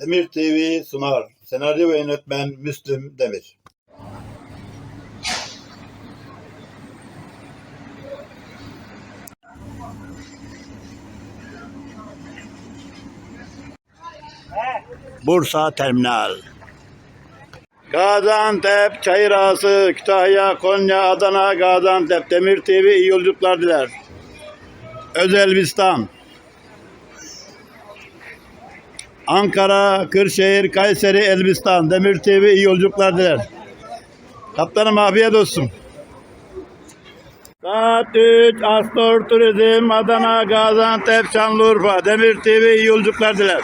Demir TV sunar. Senaryo ve yönetmen Müslüm Demir. Bursa Terminal. Gaziantep, Çayırağası, Kütahya, Konya, Adana, Gaziantep, Demir TV iyi yolculuklar diler. Özelbistan. Ankara, Kırşehir, Kayseri, Elbistan, Demir TV iyi yolculuklar diler. Kaptanım afiyet olsun. Saat 3, Astor Turizm, Adana, Gaziantep, Şanlıurfa, Demir TV iyi yolculuklar diler.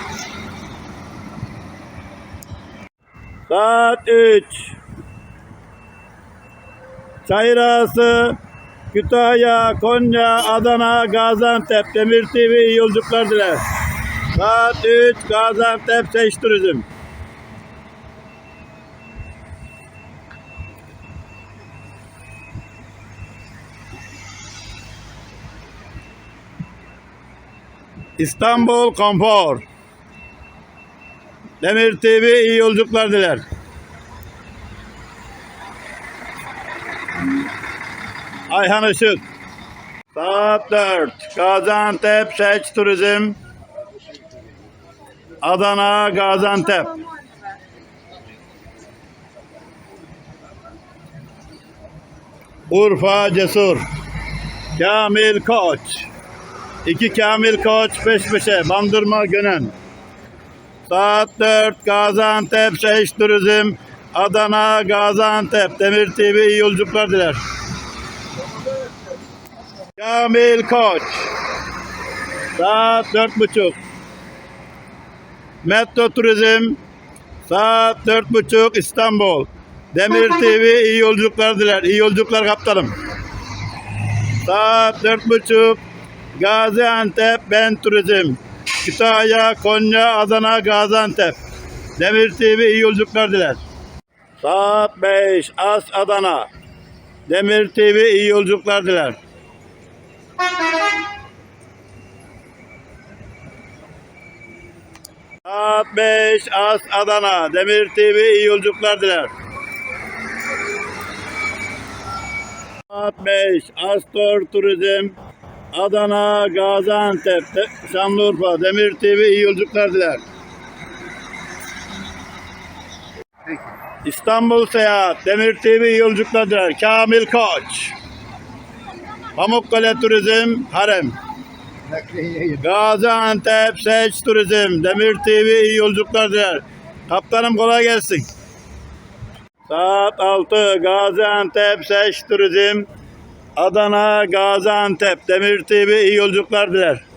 Saat 3. Çayırağası, Kütahya, Konya, Adana, Gaziantep, Demir TV iyi yolculuklar diler. Saat 3, Gaziantep Seç Turizm. İstanbul Konfor. Demir TV iyi yolculuklar diler. Ayhan Işık. Saat 4. Gaziantep Seç Turizm. Adana, Gaziantep. Urfa Cesur. Kamil Koç. İki Kamil Koç peş peşe. Bandırma Gönen. Saat 4 Gaziantep Şehir Turizm Adana Gaziantep Demir TV iyi yolculuklar diler. Kamil Koç Saat dört buçuk Metro Turizm Saat dört buçuk İstanbul Demir TV iyi yolculuklar diler. İyi yolculuklar kaptanım. Saat dört buçuk Gaziantep Ben Turizm Kütahya, Konya, Adana, Gaziantep. Demir TV iyi yolculuklar diler. Saat 5 As Adana. Demir TV iyi yolculuklar diler. Saat 5 As Adana. Demir TV iyi yolculuklar diler. Saat 5 Astor Turizm Adana, Gaziantep, Şanlıurfa, Demir TV iyi yolculuklar diler. İstanbul Seyahat, Demir TV iyi yolculuklar diler. Kamil Koç. Pamukkale Turizm, Harem. Gaziantep Seç Turizm, Demir TV iyi yolculuklar diler. Kaptanım kolay gelsin. Saat 6 Gaziantep Seç Turizm, Adana, Gaziantep, Demir TV iyi yolculuklar diler.